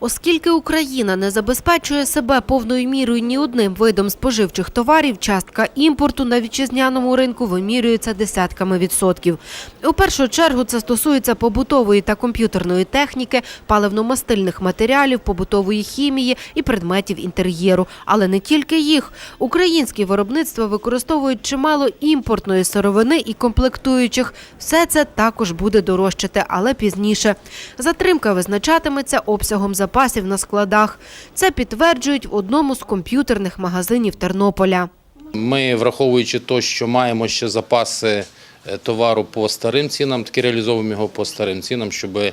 Оскільки Україна не забезпечує себе повною мірою ні одним видом споживчих товарів, частка імпорту на вітчизняному ринку вимірюється десятками відсотків. У першу чергу це стосується побутової та комп'ютерної техніки, паливно-мастильних матеріалів, побутової хімії і предметів інтер'єру. Але не тільки їх. Українські виробництва використовують чимало імпортної сировини і комплектуючих. Все це також буде дорожчати, але пізніше. Затримка визначатиметься обсягом запасів на складах. Це підтверджують в одному з комп'ютерних магазинів Тернополя. Ми, враховуючи те, що маємо ще запаси е, товару по старим цінам, таки реалізовуємо його по старим цінам, щоб е,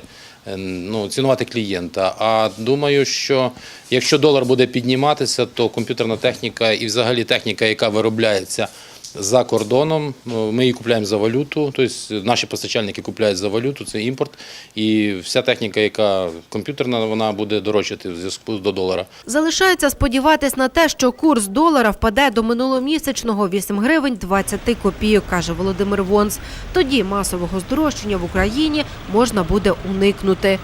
ну, цінувати клієнта. А думаю, що якщо долар буде підніматися, то комп'ютерна техніка і взагалі техніка, яка виробляється за кордоном, ну, ми її купуємо за валюту, тобто наші постачальники купують за валюту, це імпорт. І вся техніка, яка комп'ютерна, вона буде дорожчати в зв'язку до долара. Залишається сподіватись на те, що курс долара впаде до минуломісячного 8 гривень 20 копійок, каже Володимир Вонс. Тоді масового здорожчання в Україні можна буде уникнути.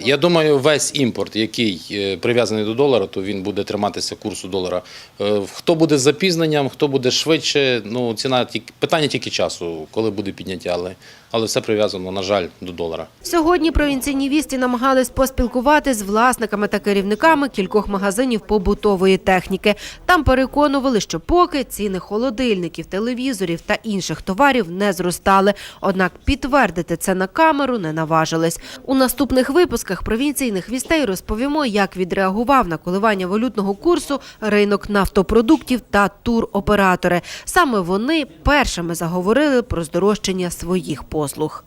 Я думаю, весь імпорт, який е, прив'язаний до долара, то він буде триматися курсу долара. Е, Хто буде з запізненням, хто буде швидше, ну ціна тільки питання тільки часу, коли буде підняття, але, але все прив'язано, на жаль, до долара. Сьогодні провінційні вісті намагались поспілкуватись з власниками та керівниками кількох магазинів побутової техніки. Там переконували, що поки ціни холодильників, телевізорів та інших товарів не зростали. Однак підтвердити це на камеру не наважились. У наступних випусках провінційних вістей розповімо, як відреагував на коливання валютного курсу ринок нафтопродуктів та туроператори. Саме вони першими заговорили про здорожчання своїх послуг.